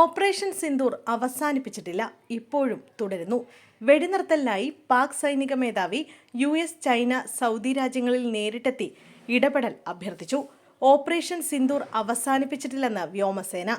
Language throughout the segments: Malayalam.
ഓപ്പറേഷൻ സിന്ദൂർ അവസാനിപ്പിച്ചിട്ടില്ല ഇപ്പോഴും തുടരുന്നു. വെടിനിർത്തലിനായി പാക് സൈനിക മേധാവി യു എസ് ചൈന സൗദി രാജ്യങ്ങളിൽ നേരിട്ടെത്തി ഇടപെടൽ അഭ്യർത്ഥിച്ചു. ഓപ്പറേഷൻ സിന്ദൂർ അവസാനിപ്പിച്ചിട്ടില്ലെന്ന് വ്യോമസേന.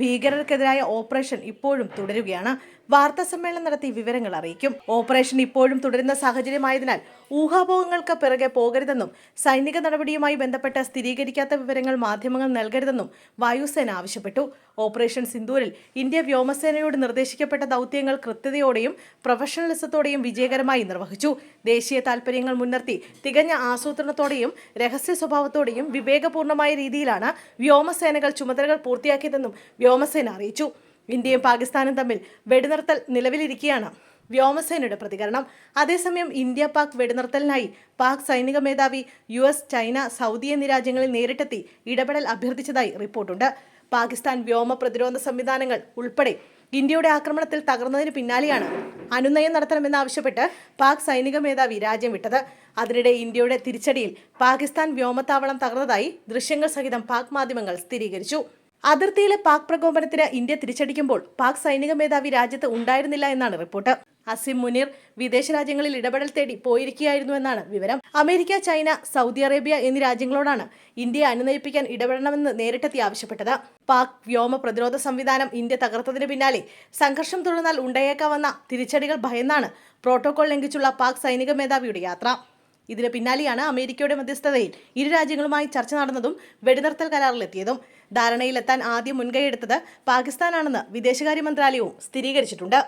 ഭീകരർക്കെതിരായ ഓപ്പറേഷൻ ഇപ്പോഴും തുടരുകയാണ്. വാർത്താ സമ്മേളനം നടത്തി വിവരങ്ങൾ അറിയിക്കും. ഓപ്പറേഷൻ ഇപ്പോഴും തുടരുന്ന സാഹചര്യമായതിനാൽ ഊഹാപോഹങ്ങൾക്ക് പിറകെ പോകരുതെന്നും സൈനിക നടപടിയുമായി ബന്ധപ്പെട്ട സ്ഥിരീകരിക്കാത്ത വിവരങ്ങൾ മാധ്യമങ്ങൾ നൽകരുതെന്നും വായുസേന ആവശ്യപ്പെട്ടു. ഓപ്പറേഷൻ സിന്ദൂരിൽ ഇന്ത്യ വ്യോമസേനയോട് നിർദ്ദേശിക്കപ്പെട്ട ദൗത്യങ്ങൾ കൃത്യതയോടെയും പ്രൊഫഷണലിസത്തോടെയും വിജയകരമായി നിർവഹിച്ചു. ദേശീയ താൽപര്യങ്ങൾ മുൻനിർത്തി തികഞ്ഞ ആസൂത്രണത്തോടെയും രഹസ്യ സ്വഭാവത്തോടെയും വിവേകപൂർണമായ രീതിയിലാണ് വ്യോമസേനകൾ ചുമതലകൾ പൂർത്തിയാക്കിയതെന്നും വ്യോമസേന അറിയിച്ചു. ഇന്ത്യയും പാകിസ്ഥാനും തമ്മിൽ വെടിനിർത്തൽ നിലവിലിരിക്കെയാണ്. വ്യോമസേനയുടെ പ്രതികരണം. അതേസമയം ഇന്ത്യ പാക് വെടിനിർത്തലിനായി പാക് സൈനിക മേധാവി യു എസ് ചൈന സൗദി എന്നീ രാജ്യങ്ങളിൽ നേരിട്ടെത്തി ഇടപെടൽ അഭ്യർത്ഥിച്ചതായി റിപ്പോർട്ടുണ്ട്. പാകിസ്ഥാൻ വ്യോമ പ്രതിരോധ സംവിധാനങ്ങൾ ഉൾപ്പെടെ ഇന്ത്യയുടെ ആക്രമണത്തിൽ തകർന്നതിന് പിന്നാലെയാണ് അനുനയം നടത്തണമെന്നാവശ്യപ്പെട്ട് പാക് സൈനിക മേധാവി രാജ്യം വിട്ടത്. അതിനിടെ ഇന്ത്യയുടെ തിരിച്ചടിയിൽ പാകിസ്ഥാൻ വ്യോമത്താവളം തകർന്നതായി ദൃശ്യങ്ങൾ സഹിതം പാക് മാധ്യമങ്ങൾ സ്ഥിരീകരിച്ചു. അതിർത്തിയിലെ പാക് പ്രകോപനത്തിന് ഇന്ത്യ തിരിച്ചടിക്കുമ്പോൾ പാക് സൈനിക മേധാവി രാജ്യത്ത് ഉണ്ടായിരുന്നില്ല എന്നാണ് റിപ്പോർട്ട്. അസിം മുനീർ വിദേശ രാജ്യങ്ങളിൽ ഇടപെടൽ തേടി പോയിരിക്കുകയായിരുന്നു എന്നാണ് വിവരം. അമേരിക്ക ചൈന സൗദി അറേബ്യ എന്നീ രാജ്യങ്ങളോടാണ് ഇന്ത്യയെ അനുനയിപ്പിക്കാൻ ഇടപെടണമെന്ന് നേരിട്ടെത്തി ആവശ്യപ്പെട്ടത്. പാക് വ്യോമ പ്രതിരോധ സംവിധാനം ഇന്ത്യ തകർത്തതിന് പിന്നാലെ സംഘർഷം തുടർന്നാൽ ഉണ്ടായേക്കാവുന്ന തിരിച്ചടികൾ ഭയന്നാണ് പ്രോട്ടോകോൾ ലംഘിച്ചുള്ള പാക് സൈനിക മേധാവിയുടെ യാത്ര. ഇതിന് പിന്നാലെയാണ് അമേരിക്കയുടെ മധ്യസ്ഥതയിൽ ഇരു രാജ്യങ്ങളുമായി ചർച്ച നടന്നതും വെടിനിർത്തൽ കരാറിലെത്തിയതും. ധാരണയിലെത്താൻ ആദ്യം മുൻകൈയെടുത്തത് പാകിസ്ഥാനാണെന്ന് വിദേശകാര്യ മന്ത്രാലയവും സ്ഥിരീകരിച്ചിട്ടുണ്ട്.